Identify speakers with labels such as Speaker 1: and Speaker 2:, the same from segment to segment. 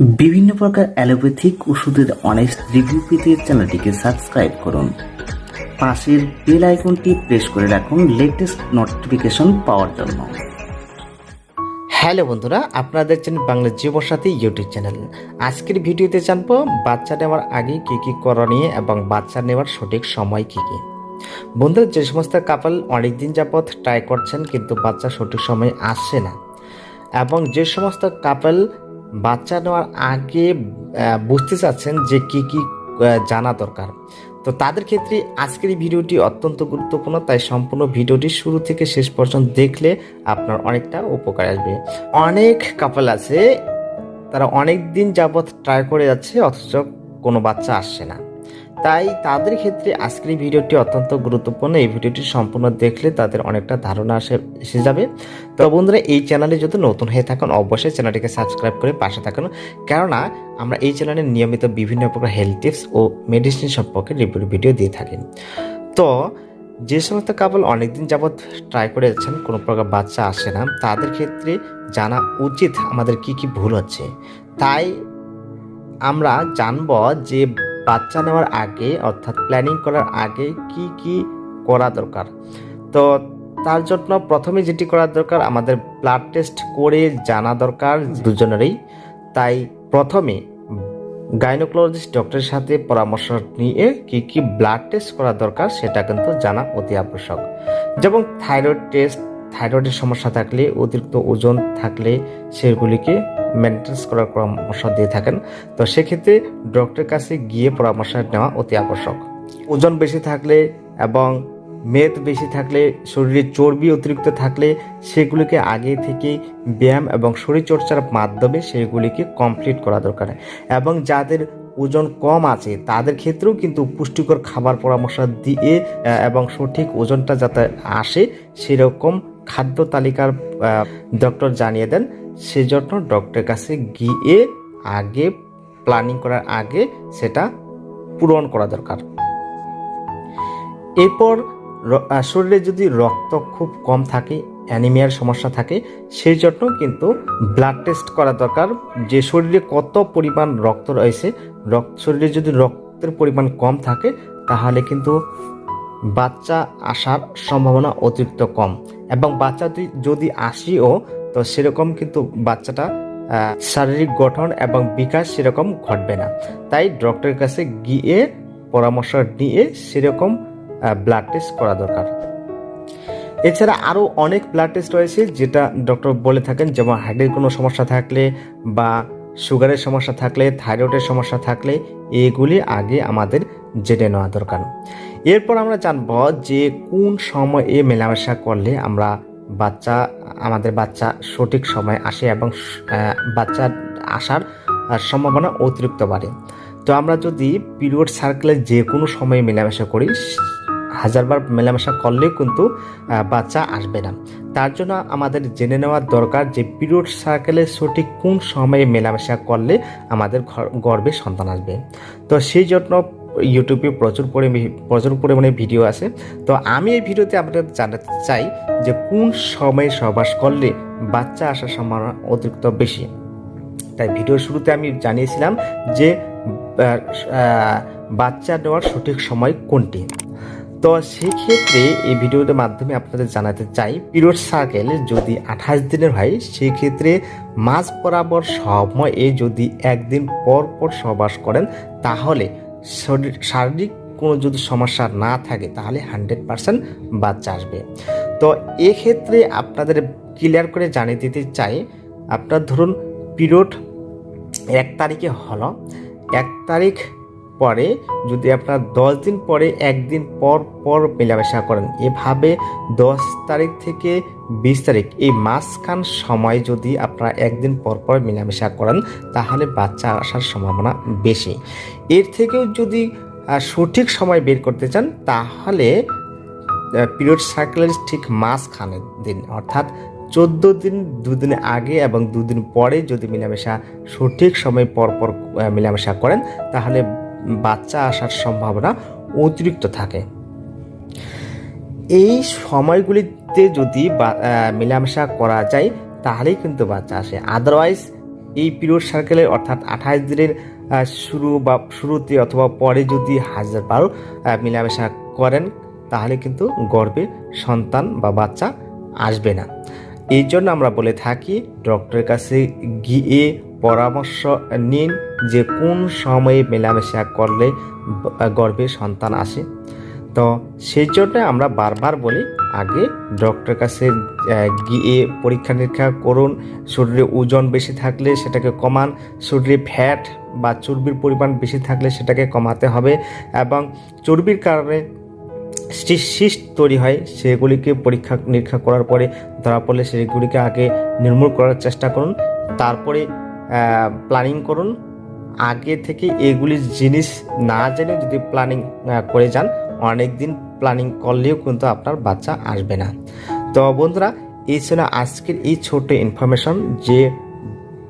Speaker 1: বিভিন্ন প্রকার অ্যালোপ্যাথিক ওষুধের অনেস্ট রিভিউ পেতে চ্যানেলটিকে সাবস্ক্রাইব করুন। পাশের বেল আইকনটি প্রেস করে রাখুন লেটেস্ট নোটিফিকেশন পাওয়ার জন্য।
Speaker 2: হ্যালো বন্ধুরা, আপনারা দেখছেন বাংলা জীবসাথী ইউটিউব চ্যানেল আজকের ভিডিওতে জানব, বাচ্চা নেওয়ার আগে কী কী করণীয় এবং বাচ্চা নেওয়ার সঠিক সময় কী কী? বন্ধুরা, যে সমস্ত কাপাল অনেকদিন যাবৎ ট্রাই করছেন, কিন্তু বাচ্চা সঠিক সময় আসছে না। এবং যে সমস্ত কাপল বাচ্চা নেওয়ার আগে বুঝতে চাচ্ছেন যে কি কি জানা দরকার। তো তাদের ক্ষেত্রে আজকের এই ভিডিওটি অত্যন্ত গুরুত্বপূর্ণ, তাই সম্পূর্ণ ভিডিওটি শুরু থেকে শেষ পর্যন্ত দেখলে আপনার অনেকটা উপকার আসবে। অনেক কাপল আছে, তারা অনেক দিন যাবৎ ট্রাই করে যাচ্ছে, অথচ কোনো বাচ্চা আসছে না। তাই তাদের ক্ষেত্রে আজকের ভিডিওটি অত্যন্ত গুরুত্বপূর্ণ। এই ভিডিওটি সম্পূর্ণ দেখলে তাদের অনেকটা ধারণা আসে, এসে যাবে। তো বন্ধুরা, এই চ্যানেলে যদি নতুন হয়ে থাকেন, অবশ্যই চ্যানেলটিকে সাবস্ক্রাইব করে পাশে থাকুন। কেননা, আমরা এই চ্যানেলে নিয়মিত বিভিন্ন প্রকার হেলথ টিপস ও মেডিসিন সম্পর্কে রিভিউ ভিডিও দিয়ে থাকি। তো যে সমস্ত কাপল অনেকদিন যাবৎ ট্রাই করে যাচ্ছেন, কোনো প্রকার বাচ্চা আসে না, তাদের ক্ষেত্রে জানা উচিত আমাদের কি কি ভুল হচ্ছে। তাই আমরা জানব যে বাচ্চা নেওয়ার আগে অর্থাৎ প্ল্যানিং করার আগে কি কি করা দরকার? তো তার জন্য প্রথমে যেটি করা দরকার আমাদের ব্লাড টেস্ট করে জানা দরকার দুজনেরই। তাই প্রথমে গাইনোকোলজিস্ট ডক্টরের সাথে পরামর্শ নিয়ে কি কি ব্লাড টেস্ট করা দরকার সেটা কিন্তু জানা অতি আবশ্যক। যেমন থাইরয়েড টেস্ট থাইরয়েডের সমস্যা থাকলে, অতিরিক্ত ওজন থাকলে সেগুলিকে মেনটেন্স করার পরামর্শ দিয়ে থাকেন। তো সেক্ষেত্রে ডক্টরের কাছে গিয়ে পরামর্শ নেওয়া অতি আবশ্যক। ওজন বেশি থাকলে এবং মেদ বেশি থাকলে, শরীরে চর্বি অতিরিক্ত থাকলে সেগুলিকে আগে থেকে ব্যায়াম এবং শরীরচর্চার মাধ্যমে সেগুলিকে কমপ্লিট করা দরকার। এবং যাদের ওজন কম আছে, তাদের ক্ষেত্রেও কিন্তু পুষ্টিকর খাবার পরামর্শ দিয়ে এবং সঠিক ওজনটা যাতে আসে, সেরকম খাদ্য তালিকার ডক্টর জানিয়ে দেন। সেজন্য ডক্টরের কাছে গিয়ে আগে প্ল্যানিং করার আগে সেটা পূরণ করা দরকার। এরপর শরীরে যদি রক্ত খুব কম থাকে অ্যানিমিয়ার সমস্যা থাকে সেই জন্য কিন্তু ব্লাড টেস্ট করা দরকার। যে শরীরে কত পরিমাণ রক্ত রয়েছে, রক্ত, শরীরে যদি রক্তের পরিমাণ কম থাকে, তাহলে কিন্তু বাচ্চা আসার সম্ভাবনা অতিরিক্ত কম। এবং বাচ্চা তুই- যদি আসিও, তো সেরকম কিন্তু বাচ্চাটা শারীরিক গঠন এবং বিকাশ সেরকম ঘটবে না। তাই ডক্টরের কাছে গিয়ে পরামর্শ নিয়ে সেরকম ব্লাড টেস্ট করা দরকার। এছাড়া আরও অনেক ব্লাড টেস্ট রয়েছে যেটা ডক্টর বলে থাকেন, যেমন হার্টের কোনো সমস্যা থাকলে বা সুগারের সমস্যা থাকলে থাইরয়েডের সমস্যা থাকলে, এগুলি আগে আমাদের জেনে নেওয়া দরকার। এরপর আমরা জানব যে কোন সময়ে মেলামেশা করলে আমরা বাচ্চা, আমাদের বাচ্চা সঠিক সময় আসে এবং বাচ্চা আসার সম্ভাবনা অতিরিক্ত বাড়ে। তো আমরা যদি পিরিয়ড সার্কেলে যে কোনো সময়ে মেলামেশা করি, হাজারবার মেলামেশা করলেও কিন্তু বাচ্চা আসবে না। তার জন্য আমাদের জেনে নেওয়া দরকার যে পিরিয়ড সার্কেলে সঠিক কোন সময়ে মেলামেশা করলে আমাদের গর্ভে সন্তান আসবে। তো সেই জন্য ইউটিউবে প্রচুর পরিমাণে প্রচুর পরিমাণে ভিডিও আছে। তো আমি এই ভিডিওতে আপনাদের জানাতে চাই যে কোন সময়ে সহবাস করলে বাচ্চা আসার সম্ভাবনা অতিরিক্ত বেশি। তাই ভিডিওর শুরুতে আমি জানিয়েছিলাম যে বাচ্চা দেওয়ার সঠিক সময় কোনটি। তো সেক্ষেত্রে এই ভিডিওর মাধ্যমে আপনাদের জানাতে চাই, পিরিয়ড সার্কেল যদি আঠাশ দিনের হয়, সেক্ষেত্রে মাঝ বরাবর সময়ে যদি একদিন পর পর সহবাস করেন, তাহলে শরীর, শারীরিক কোনো যদি সমস্যা না থাকে, তাহলে হান্ড্রেড পারসেন্ট বাচ্চা আসবে। তো এক্ষেত্রে আপনাদের ক্লিয়ার করে জানিয়ে দিতে চাই, আপনার ধরুন পিরিয়ড এক তারিখে হলো, এক তারিখ পরে যদি আপনার দশ দিন পরে একদিন পর পর মেলামেশা করেন এভাবে দশ তারিখ থেকে বিশ তারিখ এই মাঝখান সময় যদি আপনারা একদিন পর পর মেলামেশা করেন তাহলে বাচ্চা আসার সম্ভাবনা বেশি। এর থেকেও যদি সঠিক সময় বের করতে চান তাহলে পিরিয়ড সাইকেলের ঠিক মাঝখানের দিন অর্থাৎ চোদ্দ দিন দুদিন আগে এবং দুদিন পরে যদি মেলামেশা সঠিক সময় পর পর আহ, মেলামেশা করেন তাহলে বাচ্চা আসার সম্ভাবনা অতিরিক্ত থাকে। এই সময়গুলিতে যদি মেলামেশা করা যায়, তাহলেই কিন্তু বাচ্চা আসে। আদারওয়াইজ এই পিরিয়ড সার্কেলে অর্থাৎ আঠাশ দিনের শুরু বা, শুরুতে অথবা পরে যদি হাজার বারো মেলামেশা করেন, তাহলে কিন্তু গর্ভে সন্তান বা বাচ্চা আসবে না। এই জন্য আমরা বলে থাকি ডক্টরের কাছে গিয়ে পরামর্শ নিন যে কোন সময়ে মেলামেশা করলে গর্ভে সন্তান আসে। তো সেই জন্য আমরা বারবার বলি, আগে ডক্টরের কাছে গিয়ে পরীক্ষা নিরীক্ষা করুন। শরীরে ওজন বেশি থাকলে সেটাকে কমান। শরীরে ফ্যাট বা চর্বির পরিমাণ বেশি থাকলে সেটাকে কমাতে হবে এবং চর্বির কারণে সিস্ট তৈরি হয়। সেগুলিকে পরীক্ষা নিরীক্ষা করার পরে ধরা পড়লে সেগুলিকে আগে নির্মূল করার চেষ্টা করুন। তারপরে প্ল্যানিং করুন। আগে থেকে এগুলি জিনিস না জেনে যদি প্ল্যানিং করে যান অনেক দিন প্ল্যানিং করলেও কিন্তু আপনার বাচ্চা আসবে না। তো বন্ধুরা, এই ছিল আজকের এই ছোট্ট ইনফরমেশন যে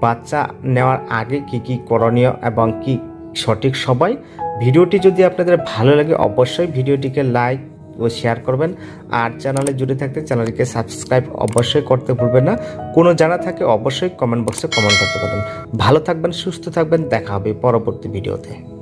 Speaker 2: বাচ্চা নেওয়ার আগে কি কি করণীয় এবং কি সঠিক সময়। ভিডিওটি যদি আপনাদের ভালো লাগে, অবশ্যই ভিডিওটিকে লাইক শেয়ার করবেন। আর চ্যানেলে জুড়ে থাকতে চ্যানেলকে সাবস্ক্রাইব অবশ্যই করতে ভুলবেন না। কোনো জানা থাকে অবশ্যই কমেন্ট বক্সে কমেন্ট করতে পারেন। ভালো থাকবেন, সুস্থ থাকবেন। দেখা হবে পরবর্তী ভিডিওতে